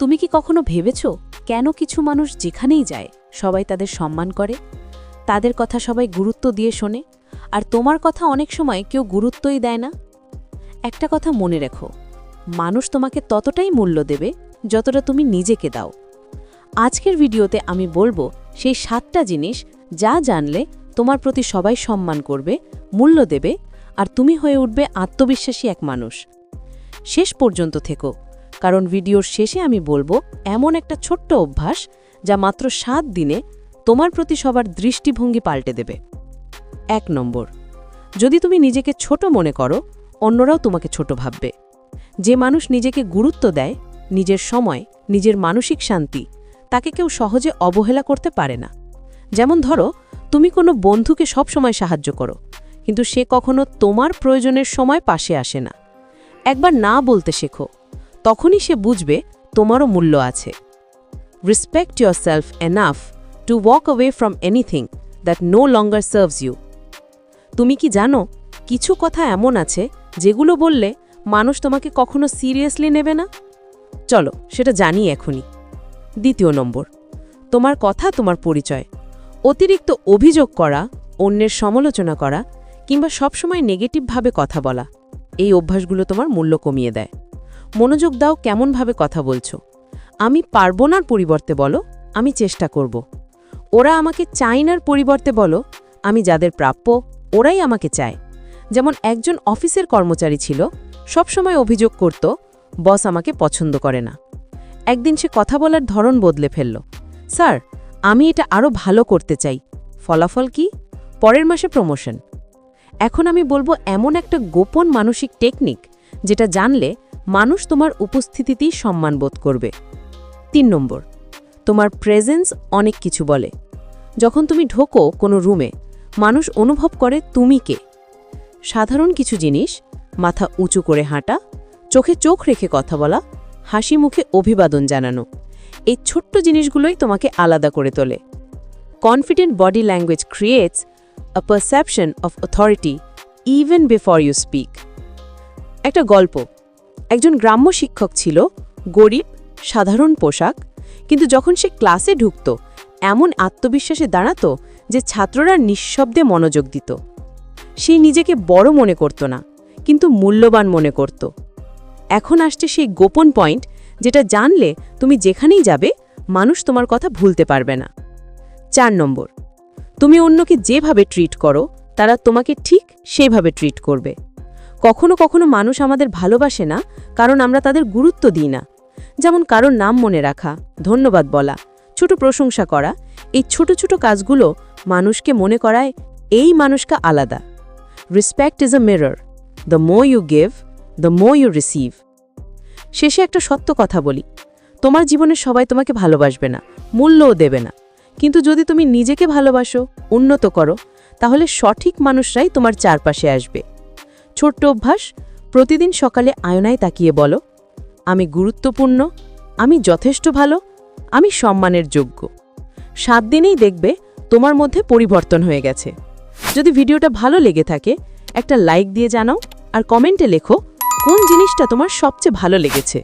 তুমি কি কখনো ভেবেছ কেন কিছু মানুষ যেখানেই যায় সবাই তাদের সম্মান করে? তাদের কথা সবাই গুরুত্ব দিয়ে শোনে, আর তোমার কথা অনেক সময় কেউ গুরুত্বই দেয় না? একটা কথা মনে রেখো, মানুষ তোমাকে ততটাই মূল্য দেবে যতটা তুমি নিজেকে দাও। আজকের ভিডিওতে আমি বলব সেই সাতটা জিনিস যা জানলে তোমার প্রতি সবাই সম্মান করবে, মূল্য দেবে, আর তুমি হয়ে উঠবে আত্মবিশ্বাসী এক মানুষ। শেষ পর্যন্ত থেকো। কারণ ভিডিওর শেষে আমি বলব, এমন একটা ছোট্ট অভ্যাস যা মাত্র সাত দিনে তোমার প্রতি সবার দৃষ্টিভঙ্গি পাল্টে দেবে। এক নম্বর, যদি তুমি নিজেকে ছোট মনে করো, অন্যরাও তোমাকে ছোট ভাববে। যে মানুষ নিজেকে গুরুত্ব দেয়, নিজের সময়, নিজের মানসিক শান্তি, তাকে কেউ সহজে অবহেলা করতে পারে না। যেমন ধরো, তুমি কোনো বন্ধুকে সব সময় সাহায্য করো, কিন্তু সে কখনো তোমার প্রয়োজনের সময় পাশে আসে না। একবার না বলতে শেখো তখনই সে বুঝবে তোমারও মূল্য আছে। Respect yourself enough to walk away from anything that no longer serves you তুমি কি জানো, কিছু কথা এমন আছে যেগুলো বললে মানুষ তোমাকে কখনো সিরিয়াসলি নেবে না? চলো, সেটা জানি এখনই। দ্বিতীয় নম্বর, তোমার কথা, তোমার পরিচয়। অতিরিক্ত অভিযোগ করা, অন্যের সমালোচনা করা কিংবা সবসময় নেগেটিভভাবে কথা বলা, এই অভ্যাসগুলো তোমার মূল্য কমিয়ে দেয়। মনোযোগ দাও কেমনভাবে কথা বলছো। আমি পারব নার পরিবর্তে বলো, আমি চেষ্টা করব। ওরা আমাকে চাইনার পরিবর্তে বলো, আমি যাদের প্রাপ্য, ওরাই আমাকে চায়। যেমন একজন অফিসের কর্মচারী ছিল, সবসময় অভিযোগ করত, বস আমাকে পছন্দ করে না। একদিন সে কথা বলার ধরন বদলে ফেলল। স্যার, আমি এটা আরও ভালো করতে চাই। ফলাফল কি? পরের মাসে প্রমোশন। এখন আমি বলব এমন একটা গোপন মানসিক টেকনিক, যেটা জানলে মানুষ তোমার উপস্থিতিতেই সম্মান বোধ করবে। তিন নম্বর, তোমার প্রেজেন্স অনেক কিছু বলে। যখন তুমি ঢোকো কোনো রুমে মানুষ অনুভব করে তুমি কে। সাধারণ কিছু জিনিস, মাথা উঁচু করে হাঁটা, চোখে চোখ রেখে কথা বলা, হাসি মুখে অভিবাদন জানানো, এই ছোট্ট জিনিসগুলোই তোমাকে আলাদা করে তোলে। Confident body language creates a perception of authority even before you speak একটা গল্প একজন গ্রাম্য শিক্ষক ছিল, গরিব, সাধারণ পোশাক, কিন্তু যখন সে ক্লাসে ঢুকত, এমন আত্মবিশ্বাসে দাঁড়াতো যে ছাত্ররা নিঃশব্দে মনোযোগ দিত। সে নিজেকে বড় মনে করত না, কিন্তু মূল্যবান মনে করত। এখন আসছে সেই গোপন পয়েন্ট, যেটা জানলে তুমি যেখানেই যাবে, মানুষ তোমার কথা ভুলতে পারবে না। চার নম্বর, তুমি অন্যকে যেভাবে ট্রিট করো, তারা তোমাকে ঠিক সেভাবে ট্রিট করবে। কখনো কখনো মানুষ আমাদের ভালোবাসে না, কারণ আমরা তাদের গুরুত্ব দিই না। যেমন কারোর নাম মনে রাখা, ধন্যবাদ বলা, ছোট প্রশংসা করা, এই ছোট ছোট কাজগুলো মানুষকে মনে করায় এই মানুষটা আলাদা। Respect is a mirror the more you give the more you receive শেষে একটা সত্য কথা বলি। তোমার জীবনে সবাই তোমাকে ভালোবাসবে না, মূল্যও দেবে না। কিন্তু যদি তুমি নিজেকে ভালোবাসো, উন্নত করো, তাহলে সঠিক মানুষরাই তোমার চারপাশে আসবে। ছোট্ট অভ্যাস, প্রতিদিন সকালে আয়নায় তাকিয়ে বলো, আমি গুরুত্বপূর্ণ, আমি যথেষ্ট ভালো, আমি সম্মানের যোগ্য। সাত দিনেই দেখবে তোমার মধ্যে পরিবর্তন হয়ে গেছে। যদি ভিডিওটা ভালো লেগে থাকে, একটা লাইক দিয়ে জানাও আর কমেন্টে লেখো কোন জিনিসটা তোমার সবচেয়ে ভালো লেগেছে।